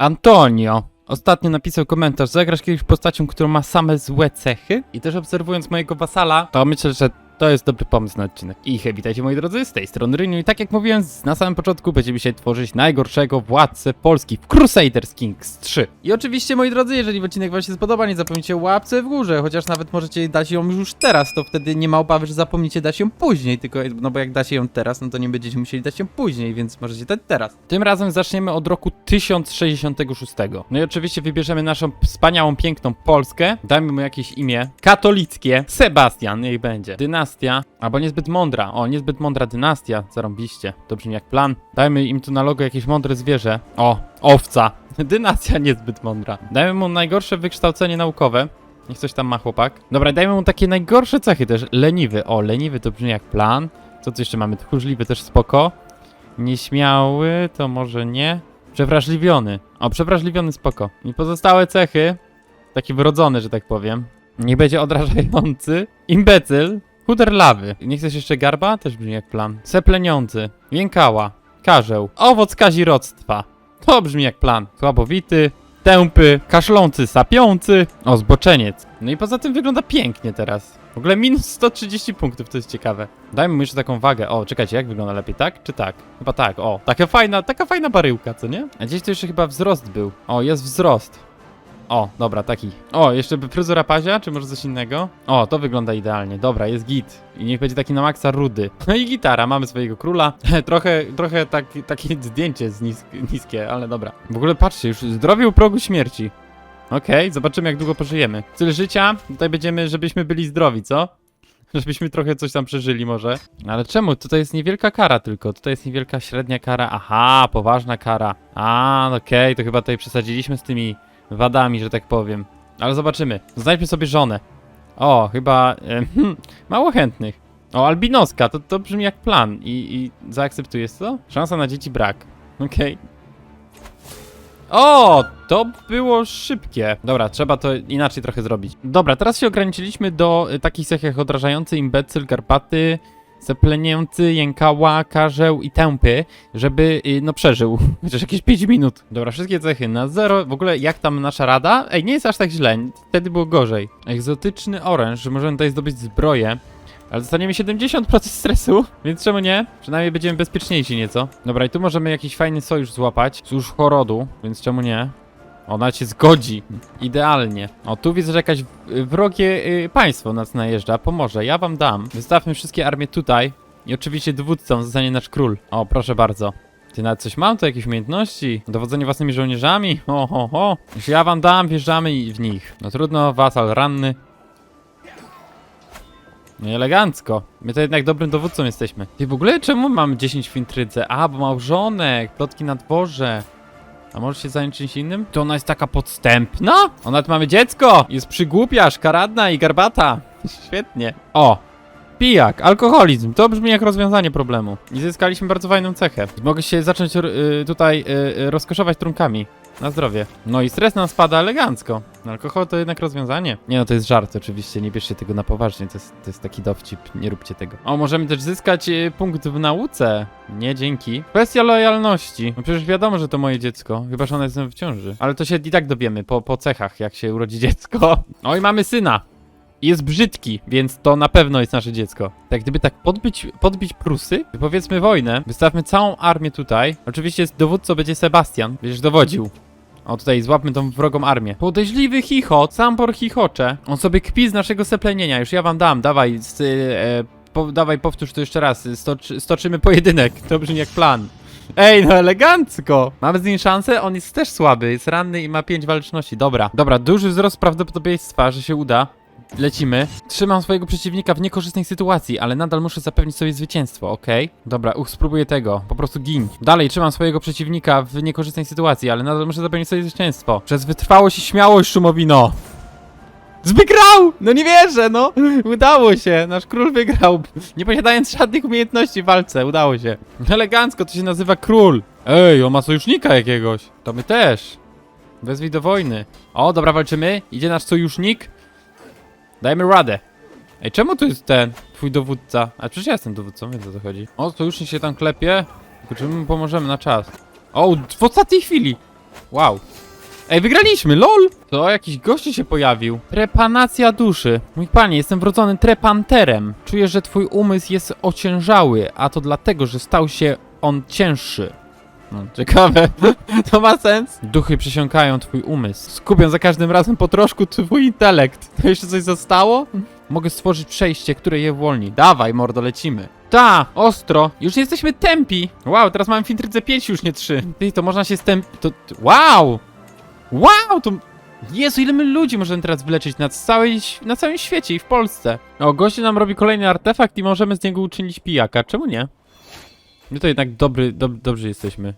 Antonio ostatnio napisał komentarz, zagrasz kiedyś postacią, która ma same złe cechy? I też obserwując mojego wasala, to myślę, że to jest dobry pomysł na odcinek. I hej, witajcie moi drodzy, z tej strony Ryniu i tak jak mówiłem na samym początku, będziemy się tworzyć najgorszego władcę Polski w Crusaders Kings 3. I oczywiście moi drodzy, jeżeli odcinek wam się spodoba, nie zapomnijcie łapce w górze, chociaż nawet możecie dać ją już teraz, to wtedy nie ma obawy, że zapomnicie dać ją później, tylko, no bo jak dacie ją teraz, no to nie będziecie musieli dać ją później, więc możecie dać teraz. Tym razem zaczniemy od roku 1066. No i oczywiście wybierzemy naszą wspaniałą, piękną Polskę, dajmy mu jakieś imię katolickie, Sebastian, niech będzie. Dynastia, albo niezbyt mądra, o, niezbyt mądra dynastia, zarąbiście, to brzmi jak plan. Dajmy im tu na logo jakieś mądre zwierzę, o, owca, dynastia niezbyt mądra. Dajmy mu najgorsze wykształcenie naukowe, Niech coś tam ma chłopak. Dobra, dajmy mu takie najgorsze cechy też. Leniwy. O, leniwy to brzmi jak plan. Co tu jeszcze mamy? Tchórzliwy też spoko. Nieśmiały to może nie. Przewrażliwiony. O, przewrażliwiony spoko. I pozostałe cechy. Taki wyrodzony, że tak powiem. Nie będzie odrażający. Imbecyl. Chuderlawy. Nie chcesz jeszcze garba? Też brzmi jak plan. Sepleniący. Jękała. Karzeł. Owoc kazirodztwa. To brzmi jak plan. Słabowity. Tępy, kaszlący, sapiący, o zboczeniec. No i poza tym wygląda pięknie teraz. W ogóle minus 130 punktów, to jest ciekawe. Dajmy mu jeszcze taką wagę. O, czekajcie, jak wygląda lepiej, tak czy tak? Chyba tak, o. Taka fajna, taka fajna baryłka, co nie? A gdzieś tu jeszcze chyba wzrost był. O, jest wzrost. O, dobra, taki. O, jeszcze fryzura pazia, czy może coś innego? O, to wygląda idealnie. Dobra, jest git. I niech będzie taki na maksa rudy. No i gitara, mamy swojego króla. trochę, trochę tak, takie zdjęcie z nis niskie, ale dobra. W ogóle patrzcie, już zdrowie u progu śmierci. Okej, zobaczymy jak długo pożyjemy. Styl życia, tutaj będziemy, żebyśmy byli zdrowi, co? Żebyśmy trochę coś tam przeżyli może. Ale czemu? Tutaj jest niewielka kara tylko. Tutaj jest niewielka średnia kara. Aha, poważna kara. A, okej, to chyba tutaj przesadziliśmy z tymi wadami, że tak powiem. Ale zobaczymy. Znajdźmy sobie żonę. O, chyba e, hmm, mało chętnych. O, albinoska, to, to brzmi jak plan i, i zaakceptujesz to? Szansa na dzieci brak. Okej. O, to było szybkie. Dobra, trzeba to inaczej trochę zrobić. Dobra, teraz się ograniczyliśmy do y, takich cech jak odrażający, imbecyl, garbaty, zaplenięty, jękała, karzeł i tępy, żeby, y, no, przeżył. Chociaż jakieś 5 minut. Dobra, wszystkie cechy na zero. W ogóle jak tam nasza rada? Ej, nie jest aż tak źle. Wtedy było gorzej. Egzotyczny oręż, że możemy tutaj zdobyć zbroję. Ale dostaniemy 70% stresu, więc czemu nie? Przynajmniej będziemy bezpieczniejsi nieco. Dobra, i tu możemy jakiś fajny sojusz złapać. Sojusz chorodu, więc czemu nie? Ona się zgodzi. Idealnie. O, tu widzę, że jakaś wrogie y, państwo nas najeżdża. Pomoże, ja wam dam. Wystawmy wszystkie armie tutaj. I oczywiście dowódcą zostanie nasz król. O, proszę bardzo. Ty nawet coś mam? To jakieś umiejętności? Dowodzenie własnymi żołnierzami? Ho, ho, ho. Już ja wam dam, wjeżdżamy w nich. No trudno, wasal ranny. No elegancko. My to jednak dobrym dowódcą jesteśmy. I w ogóle czemu mam 10 w intrydze? A, bo małżonek, plotki na dworze. A możesz się zająć czymś innym? To ona jest taka podstępna? O, nawet mamy dziecko! Jest przygłupia, szkaradna i garbata. Świetnie. O! Pijak, alkoholizm. To brzmi jak rozwiązanie problemu. I zyskaliśmy bardzo fajną cechę. Mogę się zacząć y, tutaj y, y, rozkoszować trunkami. Na zdrowie. No i stres nam spada elegancko. Alkohol to jednak rozwiązanie. Nie no, to jest żart oczywiście, nie bierzcie tego na poważnie, to jest, to jest taki dowcip, nie róbcie tego. O, możemy też zyskać y, punkt w nauce. Nie, dzięki. Kwestia lojalności. No przecież wiadomo, że to moje dziecko, chyba że ona jest w ciąży. Ale to się i tak dowiemy po, po cechach, jak się urodzi dziecko. O, i mamy syna. Jest brzydki, więc to na pewno jest nasze dziecko. Tak, gdyby tak podbić, podbić Prusy, powiedzmy wojnę, wystawmy całą armię tutaj. Oczywiście dowódcą będzie Sebastian, będziesz dowodził. O, tutaj złapmy tą wrogą armię. Podejrzliwy chichot, Sambor chichocze. On sobie kpi z naszego seplenienia, już ja wam dam, dawaj, z, e, po, dawaj powtórz to jeszcze raz, Stocz, stoczymy pojedynek, to brzmi jak plan. Ej, no elegancko! Mamy z nim szansę, on jest też słaby, jest ranny i ma 5 waleczności, dobra. Dobra, duży wzrost prawdopodobieństwa, że się uda. Lecimy. Trzymam swojego przeciwnika w niekorzystnej sytuacji, ale nadal muszę zapewnić sobie zwycięstwo, okej? Dobra, uch, spróbuję tego. Po prostu gin. Dalej trzymam swojego przeciwnika w niekorzystnej sytuacji, ale nadal muszę zapewnić sobie zwycięstwo. Przez wytrwałość i śmiałość, Szumowino! Wygrał! No nie wierzę, no! Udało się, nasz król wygrał. Nie posiadając żadnych umiejętności w walce, udało się. Elegancko, to się nazywa król. Ej, on ma sojusznika jakiegoś. To my też. Wezwij do wojny. O, dobra, walczymy. Idzie nasz sojusznik. Dajmy radę. Ej, czemu tu jest ten twój dowódca? A przecież ja jestem dowódcą, wiesz o co chodzi. O, sojusznik się tam klepie. Tylko czy my pomożemy na czas? O, w ostatniej chwili! Wow. Ej, wygraliśmy, lol! To jakiś gości się pojawił. Trepanacja duszy. Mój panie, jestem wrodzonym trepanterem. Czuję, że twój umysł jest ociężały, a to dlatego, że stał się on cięższy. No, ciekawe. to ma sens. Duchy przesiąkają twój umysł. Skupią za każdym razem po troszku twój intelekt. To jeszcze coś zostało? Mogę stworzyć przejście, które je uwolni. Dawaj, mordo, lecimy. Ta, ostro. Już jesteśmy tempi. Wow, teraz mamy filtry 5 już nie 3. Ty, to można się stęp... To... Wow! Wow, to... Jezu, ile my ludzi możemy teraz wyleczyć na, na całym świecie i w Polsce. O, goście nam robi kolejny artefakt i możemy z niego uczynić pijaka. Czemu nie? My to jednak dobry, dob, dobrzy jesteśmy.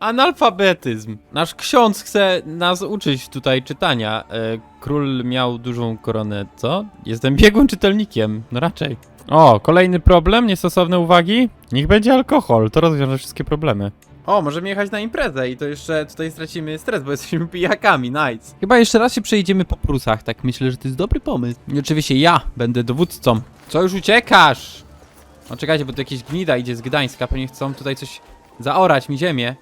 Analfabetyzm. Nasz ksiądz chce nas uczyć tutaj czytania. E, król miał dużą koronę, co? Jestem biegłym czytelnikiem, no raczej. O, kolejny problem, niestosowne uwagi? Niech będzie alkohol, to rozwiąże wszystkie problemy. O, możemy jechać na imprezę i to jeszcze tutaj stracimy stres, bo jesteśmy pijakami, nice. Chyba jeszcze raz się przejedziemy po Prusach, tak myślę, że to jest dobry pomysł. I oczywiście ja będę dowódcą. Co już uciekasz? O, czekajcie, bo tu jakieś gnida idzie z Gdańska, pewnie chcą tutaj coś zaorać mi ziemię.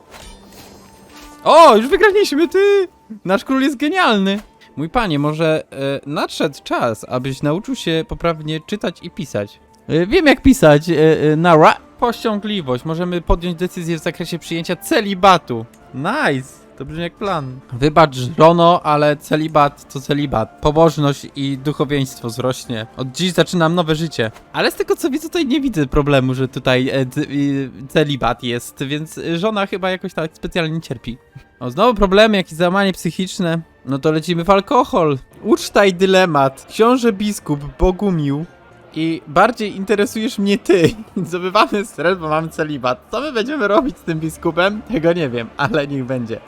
O, już wygraliśmy, ty! Nasz król jest genialny. Mój panie, może e, nadszedł czas, abyś nauczył się poprawnie czytać i pisać. E, wiem jak pisać, e, e, Nara. Pościągliwość, możemy podjąć decyzję w zakresie przyjęcia celibatu. Nice! To brzmi jak plan. Wybacz, żono, ale celibat to celibat. Pobożność i duchowieństwo wzrośnie. Od dziś zaczynam nowe życie. Ale z tego co widzę, tutaj nie widzę problemu, że tutaj e, d- i- celibat jest, więc e, żona chyba jakoś tak specjalnie nie cierpi. O, znowu problemy, jakieś załamanie psychiczne. No to lecimy w alkohol. Ucztaj dylemat. Książę biskup Bogumił. I bardziej interesujesz mnie ty. Zdobywamy stres, bo mamy celibat. Co my będziemy robić z tym biskupem? Tego nie wiem, ale niech będzie.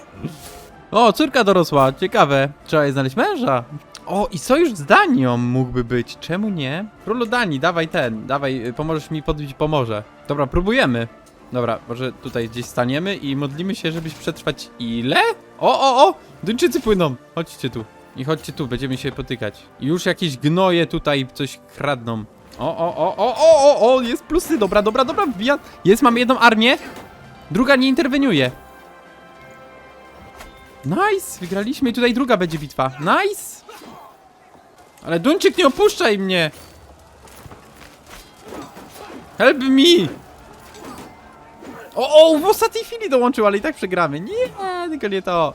O, córka dorosła, ciekawe. Trzeba jej znaleźć męża. O, i sojusz z Danią mógłby być, czemu nie? Królu Danii, dawaj ten, dawaj, y, pomożesz mi podbić pomorze. Dobra, próbujemy. Dobra, może tutaj gdzieś staniemy i modlimy się, żebyś przetrwać ile? O, o, o! Duńczycy płyną! Chodźcie tu. I chodźcie tu, będziemy się potykać. Już jakieś gnoje tutaj coś kradną. O, o, o, o, o, o, o, jest plusy, dobra, dobra, dobra, wbija. Jest, mamy jedną armię. Druga nie interweniuje. Nice, wygraliśmy i tutaj druga będzie bitwa. Nice! Ale Duńczyk, nie opuszczaj mnie! Help me! O, o, w ostatniej chwili dołączył, ale i tak przegramy. Nie, tylko nie to.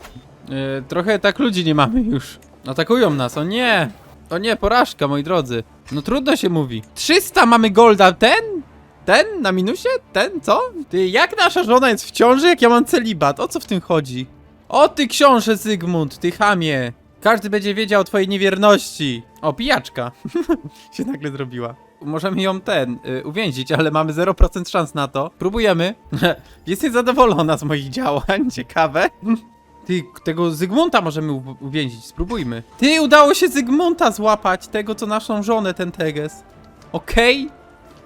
E, trochę tak ludzi nie mamy już. Atakują nas, o nie! O nie, porażka, moi drodzy. No trudno się mówi. 300 mamy golda, ten? Ten? Na minusie? Ten? Co? Ty, jak nasza żona jest w ciąży, jak ja mam celibat? O co w tym chodzi? O ty książę Zygmunt, ty chamie! Każdy będzie wiedział o twojej niewierności. O, pijaczka. się nagle zrobiła. Możemy ją ten, y, uwięzić, ale mamy 0% szans na to. Próbujemy. Jesteś zadowolona z moich działań, ciekawe. Ty, tego Zygmunta możemy uwięzić, spróbujmy. Ty, udało się Zygmunta złapać, tego co naszą żonę, ten Teges. Okej?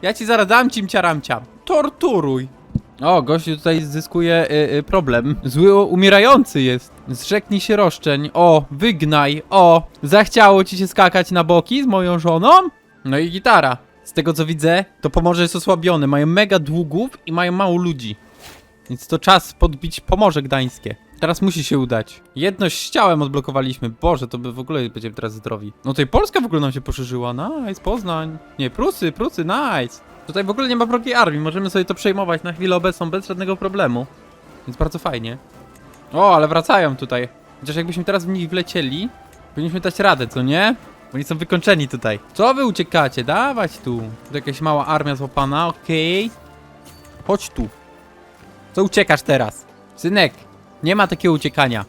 Ja ci zaraz dam cimcia ramcia. Torturuj. O, gościu tutaj zyskuje y, y, problem. Zły umierający jest. Zrzeknij się roszczeń. O, wygnaj. O, zachciało ci się skakać na boki z moją żoną? No i gitara. Z tego co widzę, to Pomorze jest osłabione. Mają mega długów i mają mało ludzi. Więc to czas podbić Pomorze Gdańskie. Teraz musi się udać. Jedność z ciałem odblokowaliśmy. Boże, to by w ogóle będziemy teraz zdrowi. No tutaj Polska w ogóle nam się poszerzyła. Nice, Poznań. Nie, Prusy, Prusy, nice. Tutaj w ogóle nie ma wrogiej armii. Możemy sobie to przejmować na chwilę obecną bez żadnego problemu. Więc bardzo fajnie. O, ale wracają tutaj. Chociaż jakbyśmy teraz w nich wlecieli, powinniśmy dać radę, co nie? Oni są wykończeni tutaj. Co wy uciekacie? Dawać tu. Tu jakaś mała armia złapana, okej. Chodź tu. Co uciekasz teraz? Synek, nie ma takiego uciekania.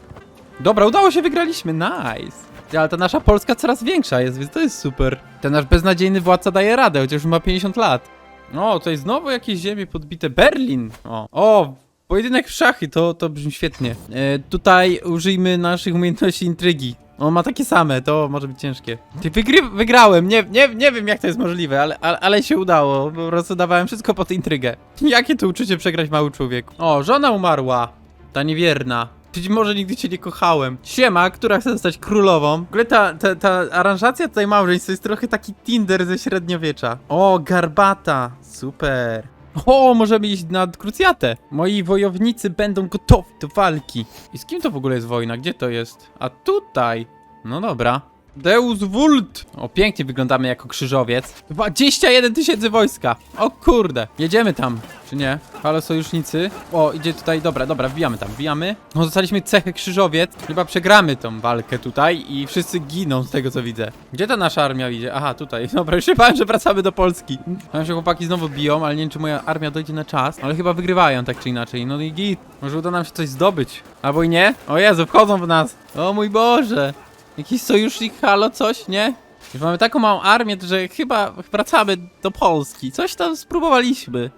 Dobra, udało się, wygraliśmy, nice. Ale ta nasza Polska coraz większa jest, więc to jest super. Ten nasz beznadziejny władca daje radę, chociaż już ma 50 lat. O, tutaj znowu jakieś ziemie podbite. Berlin! O, o pojedynek w szachy, to, to brzmi świetnie. E, tutaj użyjmy naszych umiejętności intrygi. On ma takie same, to może być ciężkie. Ty wygry wygrałem, nie, nie, nie wiem jak to jest możliwe, ale, ale, ale się udało. Po prostu dawałem wszystko pod intrygę. Jakie to uczucie przegrać mały człowiek? O, żona umarła. Ta niewierna. Być może nigdy cię nie kochałem. Siema, która chce zostać królową. W ogóle ta, ta, ta aranżacja tutaj małżeństwa jest trochę taki Tinder ze średniowiecza. O, garbata. Super. O, możemy iść na krucjatę. Moi wojownicy będą gotowi do walki. I z kim to w ogóle jest wojna? Gdzie to jest? A tutaj. No dobra. Deus Vult! O, pięknie wyglądamy jako krzyżowiec. 21 tysięcy wojska! O kurde! Jedziemy tam, czy nie? Halo sojusznicy. O, idzie tutaj, dobra, dobra, wbijamy tam, wbijamy. No, zostaliśmy cechę krzyżowiec. Chyba przegramy tą walkę tutaj i wszyscy giną z tego co widzę. Gdzie ta nasza armia idzie? Aha, tutaj. Dobra, już się bałem, że wracamy do Polski. Tam się chłopaki znowu biją, ale nie wiem, czy moja armia dojdzie na czas. Ale chyba wygrywają tak czy inaczej. No i git. Może uda nam się coś zdobyć. Albo i nie? O Jezu, wchodzą w nas. O mój Boże. Jakiś sojusznik, halo, coś, nie? Już mamy taką małą armię, że chyba wracamy do Polski. Coś tam spróbowaliśmy.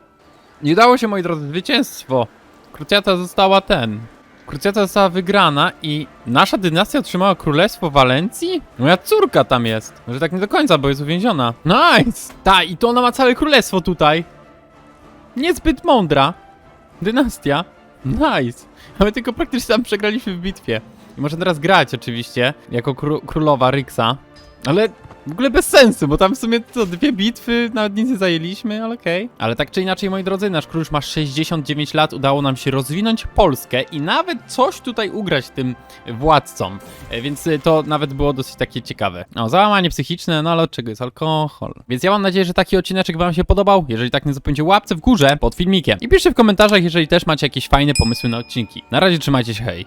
Nie udało się, moi drodzy, zwycięstwo. Krucjata została ten. Krucjata została wygrana i nasza dynastia otrzymała królestwo Walencji? Moja córka tam jest. Może tak nie do końca, bo jest uwięziona. Nice! Ta, i to ona ma całe królestwo tutaj. Niezbyt mądra. Dynastia. Nice. A my tylko praktycznie tam przegraliśmy w bitwie. I może teraz grać oczywiście, jako kró- królowa Ryksa. Ale w ogóle bez sensu, bo tam w sumie to dwie bitwy, nawet nic nie zajęliśmy, ale okej. Ale tak czy inaczej, moi drodzy, nasz król już ma 69 lat, udało nam się rozwinąć Polskę i nawet coś tutaj ugrać tym władcom. E, Więc y, to nawet było dosyć takie ciekawe. O, załamanie psychiczne, no ale od czego jest alkohol? Więc ja mam nadzieję, że taki odcineczek wam się podobał. Jeżeli tak, nie zapomnijcie łapce w górze pod filmikiem. I piszcie w komentarzach, jeżeli też macie jakieś fajne pomysły na odcinki. Na razie trzymajcie się, hej.